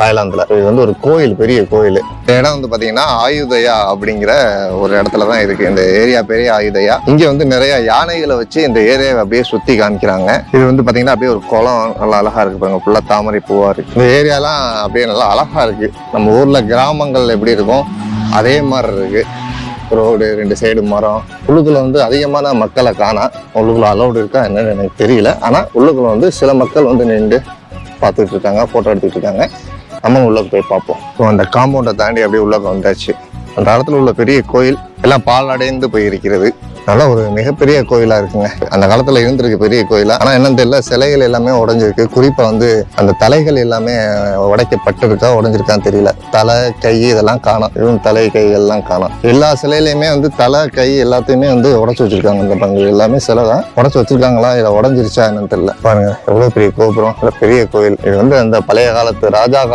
தாய்லாந்தில். இது வந்து ஒரு கோயில் பெரிய கோயில். இந்த இடம் வந்து பார்த்தீங்கன்னா ஆயுதயா அப்படிங்கிற ஒரு இடத்துல தான் இருக்குது இந்த ஏரியா பெரிய ஆயுதயா. இங்கே வந்து நிறைய யானைகளை வச்சு இந்த ஏரியாவை அப்படியே சுற்றி காமிக்கிறாங்க. இது வந்து பார்த்தீங்கன்னா அப்படியே ஒரு குளம் நல்லா அழகாக இருக்குது பாருங்க. ஃபுல்லாக தாமரை பூவாக இருக்குது இந்த ஏரியாலாம் அப்படியே நல்லா அழகாக இருக்குது நம்ம ஊரில் கிராமங்கள் எப்படி இருக்கும்? அதே மாதிரி இருக்குது ரோடு ரெண்டு சைடு மரம். உள்ளுக்குள்ள வந்து அதிகமான மக்களை காணா. உள்ளுக்குள்ள அலௌடு இருக்கா என்னன்னு எனக்கு தெரியல. ஆனால் உள்ளுக்குள்ள வந்து சில மக்கள் வந்து நின்று பார்த்துட்டு இருக்காங்க ஃபோட்டோ எடுத்துட்டு இருக்காங்க. நம்ம உள்ளே போய் பார்ப்போம். ஸோ அந்த காம்பவுண்டை தாண்டி அப்படியே உள்ளே வந்தாச்சு. அந்த காலத்தில் உள்ள பெரிய கோயில் எல்லாம் பால் அடைந்து போயிருக்கிறது. நல்லா ஒரு மிகப்பெரிய கோயிலாக இருக்குங்க. அந்த காலத்தில் இருந்திருக்கு பெரிய கோயிலாக ஆனால் என்னன்னு தெரியல சிலைகள் எல்லாமே உடஞ்சிருக்கு. குறிப்பாக வந்து அந்த தலைகள் எல்லாமே உடைக்கப்பட்டிருக்கா உடஞ்சிருக்கான்னு தெரியல. தலை கை இதெல்லாம் காணும். இதுவும் தலை கைகள்லாம் காணும். எல்லா சிலையிலையுமே வந்து தலை கை எல்லாத்தையுமே வந்து உடச்சி வச்சிருக்காங்க இந்த பங்கு எல்லாமே சிலை தான். உடச்சி வச்சிருக்காங்களா? இதை உடஞ்சிருச்சா என்னன்னு தெரியல. பாருங்க எவ்வளோ பெரிய கோபுரம் இல்ல பெரிய கோயில். இது வந்து அந்த பழைய காலத்து ராஜா கால